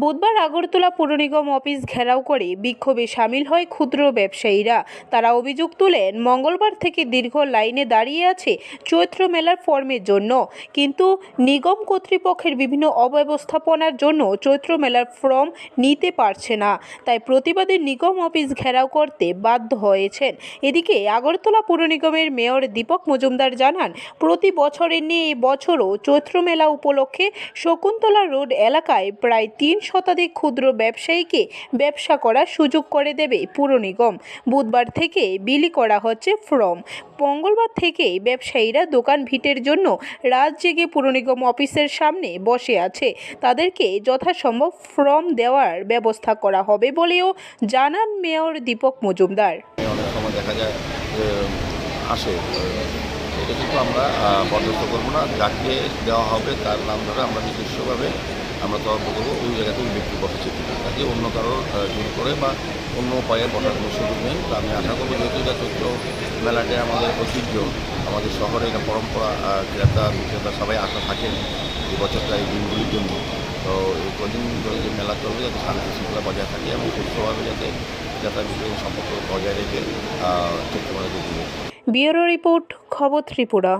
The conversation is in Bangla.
বুধবার আগরতলা পুর নিগম অফিস ঘেরাও করে বিক্ষোভে সামিল হয় ক্ষুদ্র ব্যবসায়ীরা। তারা অভিযোগ তুলেন, মঙ্গলবার থেকে দীর্ঘ লাইনে দাঁড়িয়ে আছে চৈত্র মেলার ফর্মের জন্য। কিন্তু নিগম কর্তৃপক্ষের বিভিন্ন অব্যবস্থাপনার জন্য চৈত্র মেলার ফর্ম নিতে পারছে না। তাই প্রতিবাদে নিগম অফিস ঘেরাও করতে বাধ্য হয়েছেন। এদিকে আগরতলা পুর নিগমের মেয়র দীপক মজুমদার জানান, প্রতি বছরের নিয়ে এই বছরও চৈত্র মেলা উপলক্ষে শকুন্তলা রোড এলাকায় প্রায় তিন শতাধিক ক্ষুদ্র ব্যবসায়ীকে ব্যবসা করার সুযোগ করে দেবে পুর নিগম। বুধবার থেকে বিলি করা হচ্ছে ফর্ম। মঙ্গলবার থেকে ব্যবসায়ীরা দোকান ভিটের জন্য রাত জেগে পুর নিগম অফিসের সামনে বসে আছে। তাদেরকে যথাসম্ভব ফর্ম দেওয়ার ব্যবস্থা করা হবে বলেও জানান মেয়র দীপক মজুমদার। আসে। এটা কিন্তু আমরা বরদাস্ত করব না। যাকে দেওয়া হবে তার নাম ধরে আমরা নিজস্বভাবে আমরা তদন্ত করব ওই জায়গাতেই ব্যক্তি বসেছে কিনা। তাকে অন্য কারোর জোর করে বা অন্য উপায়ে বসার কোনো সুযোগ নেই। তো আমি আশা করব যেহেতু এটা চৈত্র মেলাটাই আমাদের ঐতিহ্য, আমাদের শহরে এটা পরম্পরা ক্রেতা, বিক্রেতা সবাই আশা থাকেন এই বছরটা, এই দিনগুলির জন্য। তো এই কদিন ধরে যে মেলা চলবে, যাতে শান্তি শৃঙ্খলা বজায় থাকে এবং সুস্থভাবে যাতে যাতায়াত বিক্রয় সম্পর্ক বজায় রেখে চৈত্র দিবে ব্যুরো রিপোর্ট, খবর ত্রিপুরা।